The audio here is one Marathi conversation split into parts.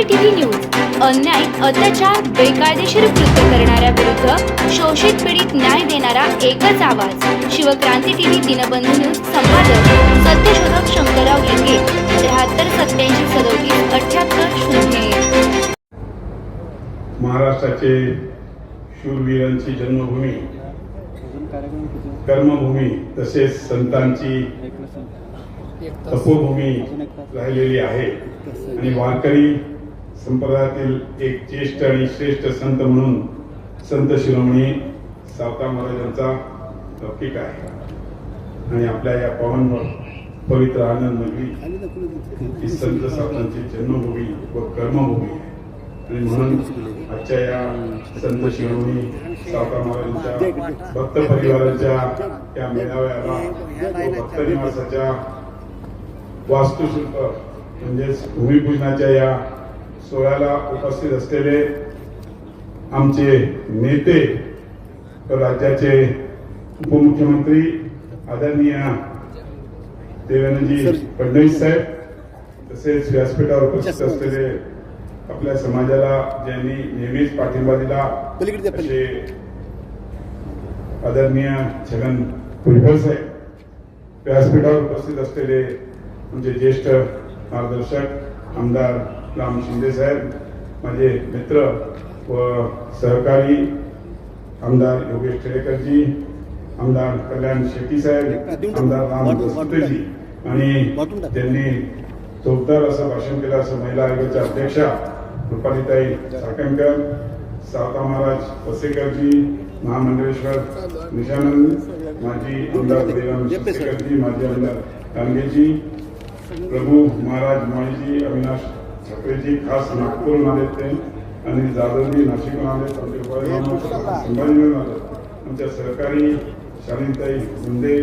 क्रांती टीव्ही न्यूज अन्याय अत्याचार बेकायदेशीर कृत्य करणाऱ्या विरुद्ध शोषित पीडित न्याय देणारा एकच आवाज. शिवक्रांती टीव्ही दिनबंधू न्यूज संपादक सत्यशोधक शंकरराव लिंगे त्र्याहत्तर सत्याऐंशी सदोतीस अठ्याहत्तर शून्य महाराष्ट्राचे शूरवीरांची जन्मभूमी कर्मभूमी तसेच संतांची तपोभूमी राहिलेली आहे. आणि वारकरी संप्रदायातील एक ज्येष्ठ आणि श्रेष्ठ संत म्हणून संत शिरोमणी सावता महाराजांचा लौकिक आहे. आणि आपल्या या पावन पवित्र आनंद नगरी ही संत सावतांची जन्मभूमी व कर्मभूमी आहे. आणि म्हणून आजच्या या संत शिरोमणी सावता महाराजांच्या भक्त परिवाराच्या या मेळाव्याला भक्त निवासाच्या वास्तुशिल्प म्हणजेच भूमिपूजनाच्या या सोहळ्याला उपस्थित असलेले आमचे नेते राज्याचे उपमुख्यमंत्री आदरणीय देवेंद्रजी फडणवीस साहेब तसेच व्यासपीठावर उपस्थित असलेले आपल्या समाजाला ज्यांनी नेहमीच पाठिंबा दिला असे आदरणीय छगन भुजबळ साहेब व्यासपीठावर उपस्थित असलेले म्हणजे ज्येष्ठ मार्गदर्शक आमदार राम शिंदे साहेब माझे मित्र व सहकारी आमदार योगेश टिळेकरजी आमदार कल्याण शेट्टी साहेब आमदार राम दसुतेजी आणि त्यांनी जोरदार असं भाषण केलं असं महिला आयोगाच्या अध्यक्षा रुपालीताई चाकणकर सावता महाराज वसेकरजी महामंडळेश्वर निशानंद माजी आमदार देवान वसेकरजी माजी आमदार रांगेजी प्रभू महाराज माळीजी अविनाश छत्रेजी खास नागपूरहून आले ते आणि जाधवजी नाशिकहून आले आमचे उपविभाग संभाजीनगरून आले आमच्या सहकारी शालिनताई मुंडे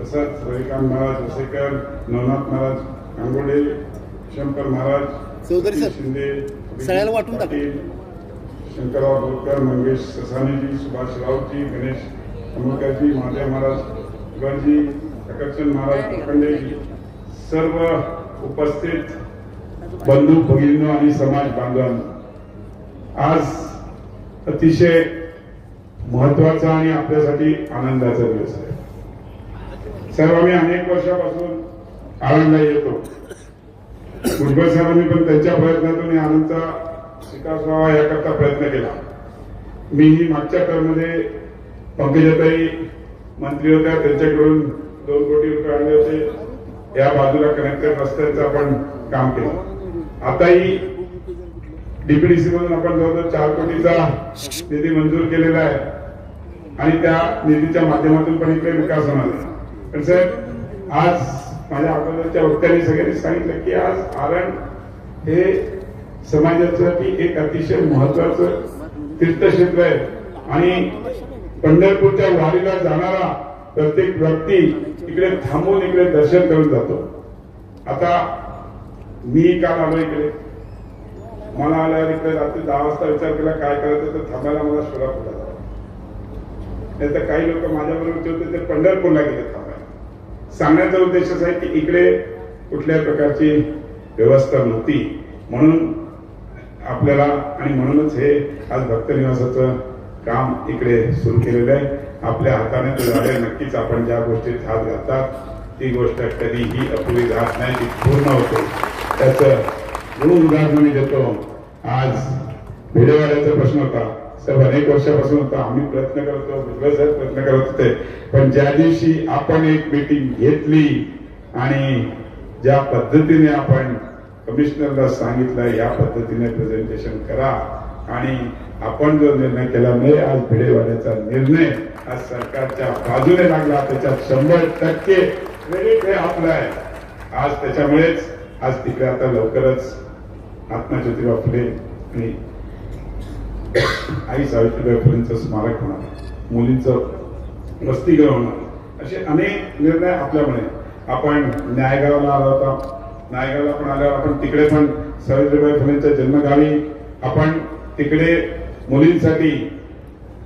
तसंच रविकांत महाराज वसेकर नवनाथ महाराज कांगोडे शंकर महाराज शिंदे. पाटील, शंकरराव बोरकर मंगेश ससानीजी सुभाष राऊतजी गणेश अमोलकरजी महादेव महाराज गणजी प्रकर्षण महाराज अखंडेजी सर्व उपस्थित बंधू भगिनी आणि समाज बांधव आज अतिशय महत्त्वाचा आणि आपल्यासाठी आनंदाचा दिवस आहे. सर्व आम्ही अनेक वर्षापासून आळंदला येतो. भुजबळ साहेबांनी पण त्यांच्या प्रयत्नातून या आनंदचा विकास व्हावा याकरता प्रयत्न केला. मीही मागच्या टर्ममध्ये पंकजाताई मंत्री होत्या त्यांच्याकडून दोन कोटी रुपये आणले होते. या बाजूला कनेक्टेड रस्त्याचं आपण काम केलं. आताही डीपीडीसी मधून आपण जवळजवळ चार कोटीचा निधी मंजूर केलेला आहे. आणि त्या निधीच्या माध्यमातून पण इकडे विकास होणार आहे. पण साहेब आज माझ्या अगोदरच्या वक्त्यांनी सगळ्यांनी सांगितलं की आज आरण हे समाजासाठी एक अतिशय महत्वाचं तीर्थक्षेत्र आहे. आणि पंढरपूरच्या वारीला जाणारा प्रत्येक व्यक्ती इकडे थांबून इकडे दर्शन करून जातो. आता मी काल आलो इकडे? मला आल्यावर इकडे रात्री दहा वाजता विचार केला काय करायचं तर थांबायला मला सोलापूरला नाही तर काही लोक माझ्याबरोबर होते ते पंढरपूरला गेले थांबायला. सांगण्याचा उद्देश असा आहे की इकडे कुठल्या प्रकारची व्यवस्था नव्हती. म्हणून आपल्याला आणि म्हणूनच हे आज भक्त निवासाचं काम इकडे सुरू केलेलं आहे. आपल्या हाताने ते नक्कीच आपण ज्या गोष्टीत हात घालतात ती गोष्ट कधीही अपुरी राहत नाही ती पूर्ण होते. त्याचं म्हणून उदाहरण मी देतो. आज भिडेवाड्याचा प्रश्न होता. साहेब अनेक वर्षापासून होता. आम्ही प्रयत्न करतो भुजबळ साहेब प्रयत्न करत होते. पण ज्या दिवशी आपण एक मीटिंग घेतली आणि ज्या पद्धतीने आपण कमिशनरला सांगितलं या पद्धतीने प्रेझेंटेशन करा. आणि आपण जो निर्णय केला नाही आज भिडेवाड्याचा निर्णय आज सरकारच्या बाजूने लागला. त्याच्यात शंभर टक्के क्रेडिट हे आपलं आहे. आज त्याच्यामुळेच आज तिकडे आता लवकरच महात्मा ज्योतिबा फुले आणि आई सावित्रीबाई फुलेंचं स्मारक होणार. मुलींचं वसतिगृह होणार. असे अनेक निर्णय आपल्यामुळे. आपण न्यायगावला आला होता. न्यायगावला पण आल्यावर आपण तिकडे पण सावित्रीबाई फुलेंच्या जन्मगावी आपण तिकडे मुलींसाठी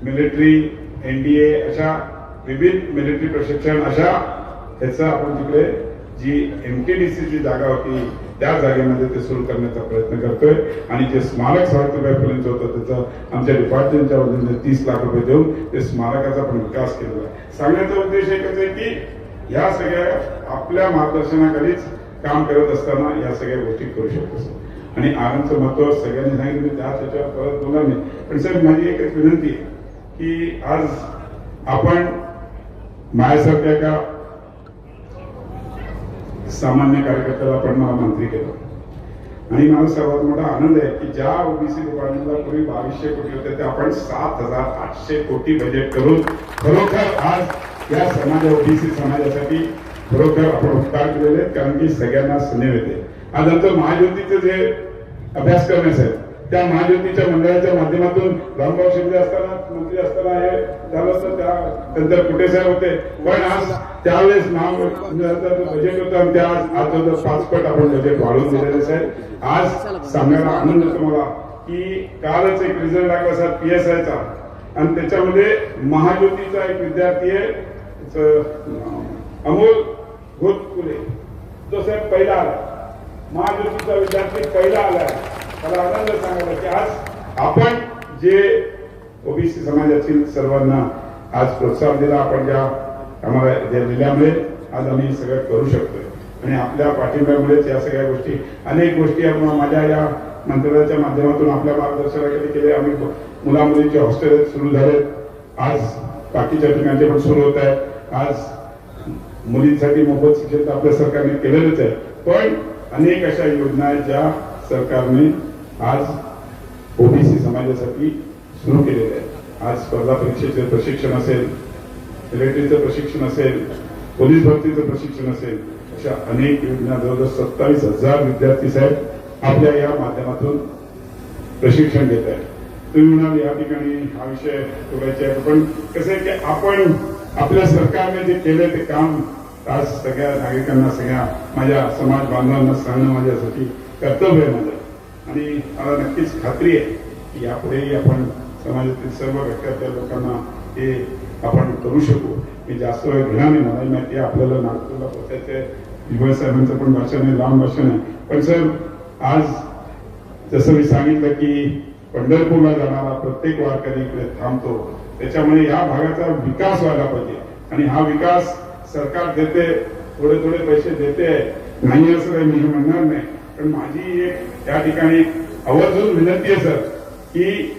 मिलिटरी एनडीए अशा विविध मिलिटरी प्रशिक्षण अशा ह्याचं आपण तिकडे जी एमकेडीसीची जागा होती त्या जागेमध्ये ते सुरू करण्याचा प्रयत्न करतोय. आणि जे स्मारक सावित्रीबाई फुलेंचं होतं त्याचं आमच्या डिपार्टमेंटच्या वतीने तीस लाख रुपये देऊन ते स्मारकाचा पण विकास केलेला आहे. सांगण्याचा उद्देश एकच आहे की या सगळ्या आपल्या मार्गदर्शनाखालीच काम करत असताना या सगळ्या गोष्टी करू शकतो. आणि आनंदचं महत्त्व सगळ्यांनी सांगितलं मी त्या त्याच्यावर परत बोलणार नाही. पण साहेब माझी एकच विनंती आहे की आज आपण माझ्यासारख्या एका सामान्य कार्यकर्त्याला आपण मला मंत्री केलं. आणि मला सर्वात मोठा आनंद आहे की ज्या ओबीसी लोकांना पूर्वी बावीसशे कोटी होते ते आपण सात हजार आठशे कोटी बजेट करून खरोखर आज या समाज ओबीसी समाजासाठी खरोखर आपण उपकार केलेले आहेत कारण की सगळ्यांना सुनेव येते आज आमचं महाज्योतीचे जे अभ्यासक्रम असेल त्या महाज्योतीच्या मंडळाच्या माध्यमातून रामभाऊ शिंदे असताना मंत्री असताना हे झालं असतं त्या नंतर कुठे साहेब होते? पण आज त्यावेळेस महामंडळाचं बजेट होता त्या आज आज पाचपट आपण बजेट वाढवून दिलेलं साहेब. आज सांगायला आनंद होतो मला की कालच एक रिझल्ट लागला साहेब पी एस आयचा आणि त्याच्यामध्ये महाज्योतीचा एक विद्यार्थी आहे अमोल घोतकुले तो साहेब पहिला आला. महाज्योतीचा विद्यार्थी पहिला आला मला आनंद सांगायला की आज आपण जे ओबीसी समाजातील सर्वांना आज प्रोत्साहन दिला आपण ज्या आम्हाला दिल्यामुळे आज आम्ही सगळं करू शकतोय. आणि आपल्या पाठिंब्यामुळेच या सगळ्या गोष्टी अनेक गोष्टी माझ्या या मंत्रालयाच्या माध्यमातून आपल्या मार्गदर्शनाखाली केले. आम्ही मुला मुलींचे हॉस्टेल सुरू झालेत आज बाकीच्या ठिकाणचे पण सुरू होत आहेत. आज मुलींसाठी मोफत शिक्षण आपल्या सरकारने केलेलंच आहे. पण अनेक अशा योजना आहेत ज्या सरकारने आज ओबीसी समाजासाठी सुरू केलेल्या आहेत. आज स्पर्धा परीक्षेचे प्रशिक्षण असेल रेल्वेचं प्रशिक्षण असेल पोलीस भरतीचं प्रशिक्षण असेल अशा अनेक योजना जवळजवळ सत्तावीस हजार विद्यार्थी साहेब आपल्या या माध्यमातून प्रशिक्षण घेत आहेत. तुम्ही म्हणाल या ठिकाणी हा विषय बोलायचा आहे. पण कसं आहे की आपण आपल्या सरकारने जे केले ते काम आज सगळ्या नागरिकांना सगळ्या माझ्या समाज बांधवांना सांगणं माझ्यासाठी कर्तव्य आहे माझं. आणि मला नक्कीच खात्री आहे की यापुढेही आपण समाजातील सर्व घटकातल्या लोकांना हे आपण करू शकू. मी जास्त वेळ घेणार नाही मला माहिती आहे आपल्याला नागपूरला पोहोचायचं विजय साहेबांचं पण भाषण आहे लांब भाषण आहे. पण सर आज जसं मी सांगितलं की पंढरपूरला जाणारा प्रत्येक वारकरी इकडे थांबतो. त्याच्यामुळे या भागाचा विकास व्हायला पाहिजे. आणि हा विकास सरकार देते थोडे थोडे पैसे देते नाही असं काही मी म्हणणार नाही. पण माझी एक या ठिकाणी आवर्जून विनंती आहे सर की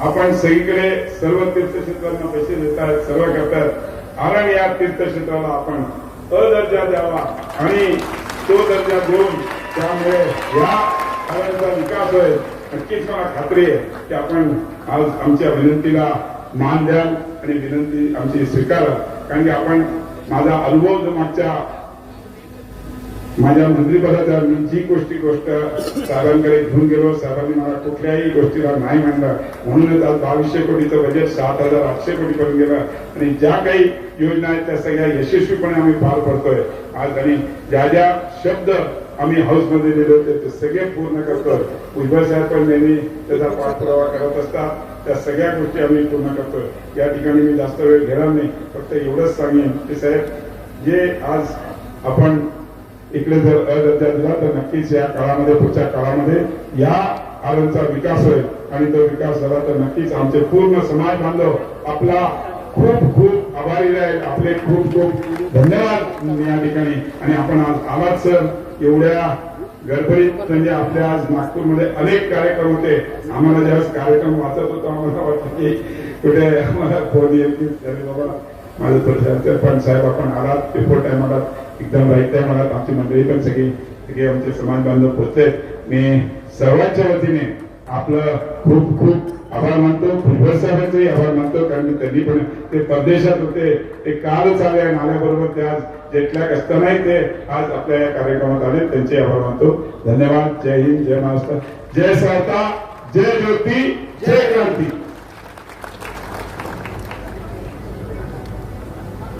आपण सगळीकडे सर्व तीर्थक्षेत्रांना पैसे देत आहेत सर्व करतात कारण या तीर्थक्षेत्राला आपण अदर्जा द्यावा आणि तो दर्जा देऊन त्यामुळे या भागाचा विकास होईल. नक्कीच मला खात्री आहे की आपण आज आमच्या विनंतीला मान द्याल आणि विनंती आमची स्वीकाराल. कारण की आपण माझा अनुभव जो मागच्या माझ्या मंत्रिपदाच्या मी जी गोष्टी गोष्ट साहेबांकडे घेऊन गेलो साहेबांनी मला कुठल्याही गोष्टीला नाही मानलं म्हणूनच आज बावीसशे कोटीचं बजेट सात हजार आठशे कोटी करून गेलं. आणि ज्या काही योजना आहेत त्या सगळ्या यशस्वीपणे आम्ही पार पडतोय. आज आणि ज्या ज्या शब्द आम्ही हाऊसमध्ये दिले होते. ते सगळे पूर्ण करतो. भुजबळ साहेब पण नेहमी त्याचा पाठपुरावा करत असतात. त्या सगळ्या गोष्टी आम्ही पूर्ण करतो. या ठिकाणी मी जास्त वेळ घेणार नाही. फक्त एवढंच सांगेन की साहेब जे आज आपण इकडे जर अदर्जा दिला तर नक्कीच या काळामध्ये पुढच्या काळामध्ये या आळंदचा विकास होईल. आणि तो विकास झाला तर नक्कीच आमचे पूर्ण समाज बांधव आपला खूप खूप आभारी राहील. आपले खूप खूप धन्यवाद या ठिकाणी. आणि आपण आज आलात सर. एवढ्या गडबडीत म्हणजे आपल्या आज नागपूरमध्ये अनेक कार्यक्रम होते. आम्हाला ज्यावेळेस कार्यक्रम वाचत होता आम्हाला वाटतं की कुठे आम्हाला फोन येईल की अरे बाबा माझं थोडं पण साहेब आपण आलात बिफोर टाइम आलात एकदम राईट टाइम आलात. आमची मंडळी पण सगळी सगळे आमचे समाज बांधव पोहोचले मी सर्वांच्या वतीने आपलं खूप खूप आभार मानतो. भुजबळ साहेबांचंही आभार मानतो कारण की त्यांनी पण ते परदेशात होते. ते कालच आले आणि आल्याबरोबर ते आज जेटलॅक असतानाही ते आज आपल्या या कार्यक्रमात आले. त्यांचे आभार मानतो. धन्यवाद. जय हिंद. जय महाराष्ट्र. जय सरता जय ज्योती. जय क्रांती.